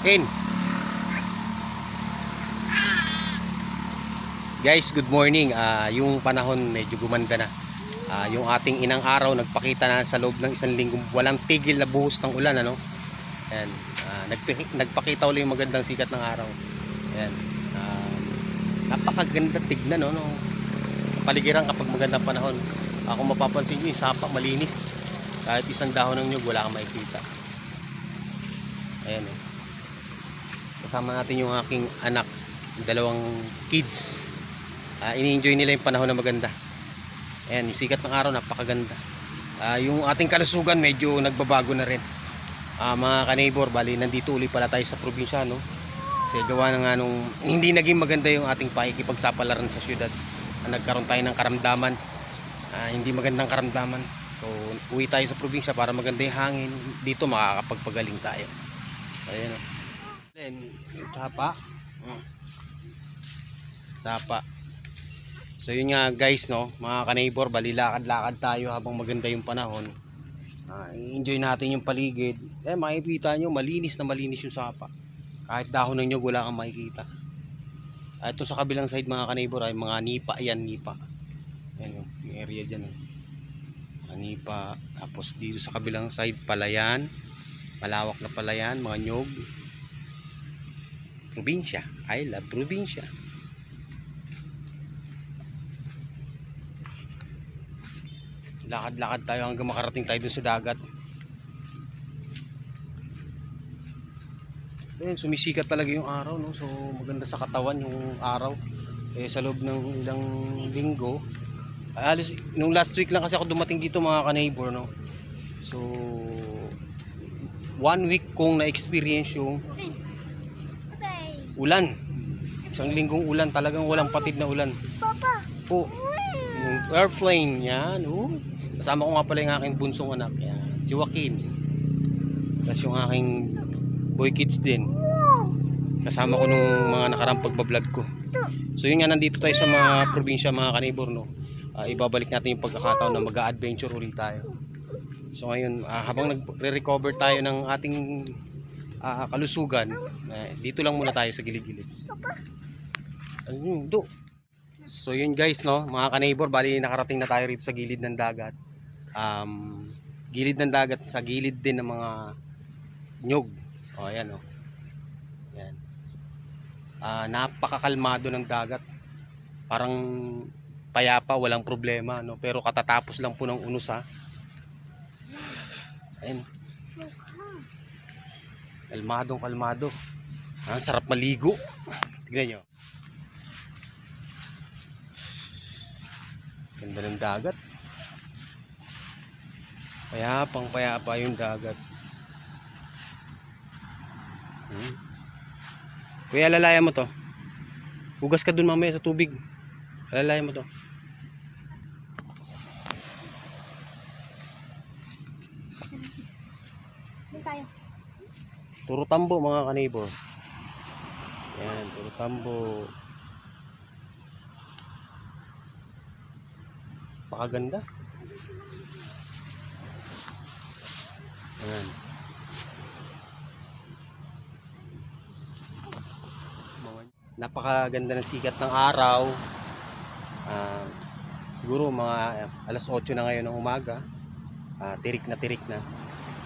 Ken. Guys, good morning. Ah, yung panahon medyo gumanda na. Ah, yung ating inang araw nagpakita na sa loob ng isang linggong walang tigil na buhos ng ulan ano. Ayan, nagpaki- nagpakita ulit yung magandang sikat ng araw. Ayan. Ah, napakaganda tignan no, no. Paligiran kapag magandang panahon. Ako mapapansin niyo yung sapa malinis. Kahit isang dahon ng nyug wala kang makikita. Ayan oh. Kasama natin yung aking anak, dalawang kids. Ah, ini-enjoy nila yung panahon na maganda. Ayan, yung sikat ng araw napakaganda. Ah, yung ating kalusugan medyo nagbabago na rin. Ah, mga ka-neighbor, bali nandito uli pala tayo sa probinsya, no? Kasi gawa na nga nung hindi naging maganda yung ating pakikipagsapalaran sa syudad. Ah, nagkaroon tayo ng karamdaman. Ah, hindi magandang karamdaman. So, uwi tayo sa probinsya para maganda yung hangin. Dito makakapagpagaling tayo. Ayan, oh. Then, sapa. Mm. Sapa. So yun nga guys no, mga ka-neighbor, bali lakad-lakad tayo habang maganda yung panahon. Ah, i-enjoy natin yung paligid. Eh makikita nyo, malinis na malinis yung sapa. Kahit dahon ng nyug, wala kang makikita. Ah, ito sa kabilang side mga ka-neighbor ay mga nipa yan, nipa. Ayan yung, area dyan. Oh. Mga nipa. Tapos dito sa kabilang side, palayan. Malawak na palayan, mga nyug. Probinsya. I love probinsya. lakad-lakad tayo hanggang makarating tayo dun sa dagat. Ayun, sumisikat talaga yung araw, no? So, maganda sa katawan yung araw. Eh, sa loob ng ilang linggo, ay, alis, nung last week lang kasi ako dumating dito mga ka-neighbor, no? So, one week kong na-experience yung ulan. Isang linggong ulan, talagang walang patid na ulan. Papa! Po, yung airplane, yan, oh. Kasama ko nga pala yung aking bunsong anak, yan. Si Joaquin. Tapos yung aking boy kids din. Kasama ko nung mga nakarang pagbablog ko. So yun nga, nandito tayo sa mga probinsya, mga kanibor, no. Ah, ibabalik natin yung pagkakataon na mag-adventure ulit tayo. So ngayon, ah, habang nagre-recover tayo ng ating ah, kalusugan, eh, dito lang muna tayo sa gilid-gilid. Ayun. So yun guys no, mga ka-neighbor, bali nakarating na tayo rito sa gilid ng dagat. Um, gilid ng dagat sa gilid din ng mga nyug. O ayan o. Ayan. Ah, napakakalmado ng dagat. Parang payapa, walang problema no, pero katatapos lang po ng unos ha. Ayan. Kalmadong kalmado. Ah, Ang sarap maligo. Tignan nyo. Ganda ng dagat. Payapang payapa yung dagat. Hmm. Kuya, lalaya mo to. Hugas ka dun mamaya sa tubig. Lalaya mo to. Doon tayo. Puro mga kanibor. Yan, puro tambo. Pakaganda. Ayan. Napakaganda ng sikat ng araw. Ah, siguro mga alas 8 na ngayon ng umaga. Ah, tirik na tirik na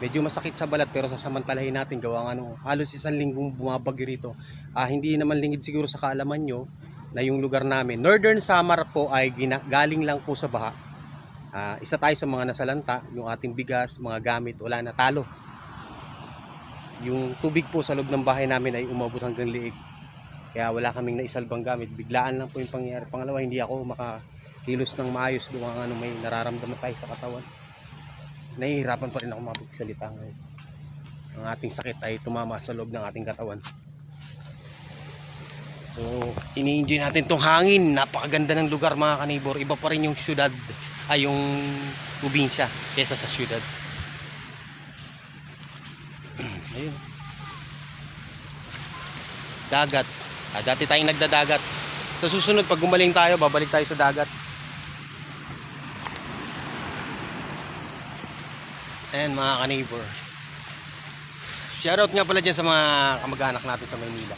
medyo masakit sa balat pero sasamantalahin natin gawa nga nung halos isang linggong bumabagyo rito. Ah, hindi naman lingid siguro sa kaalaman nyo na yung lugar namin. Northern Samar po ay galing lang po sa baha. Ah, isa tayo sa mga nasalanta yung ating bigas, mga gamit wala na talo. Yung tubig po sa loob ng bahay namin ay umabot hanggang liig kaya wala kaming naisalbang gamit. Biglaan lang po yung pangyayari. Pangalawa hindi ako makakilos ng maayos gawa nga nung may nararamdaman tayo sa katawan nahihirapan pa rin ako makapagsalita ngayon. Ang ating sakit ay tumama sa loob ng ating katawan. So, ini-enjoy natin tong hangin. Napakaganda ng lugar mga kanibor. Iba pa rin yung syudad, ay yung probinsya kesa sa syudad. Ayun. Dagat. Ah, dati tayong nagdadagat. Sa susunod, pag gumaling tayo, babalik tayo sa dagat. Ayan mga ka-neighbor. Shoutout nga pala dyan sa mga kamag-anak natin sa Maynila.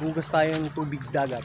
Hugas tayo ng tubig dagat.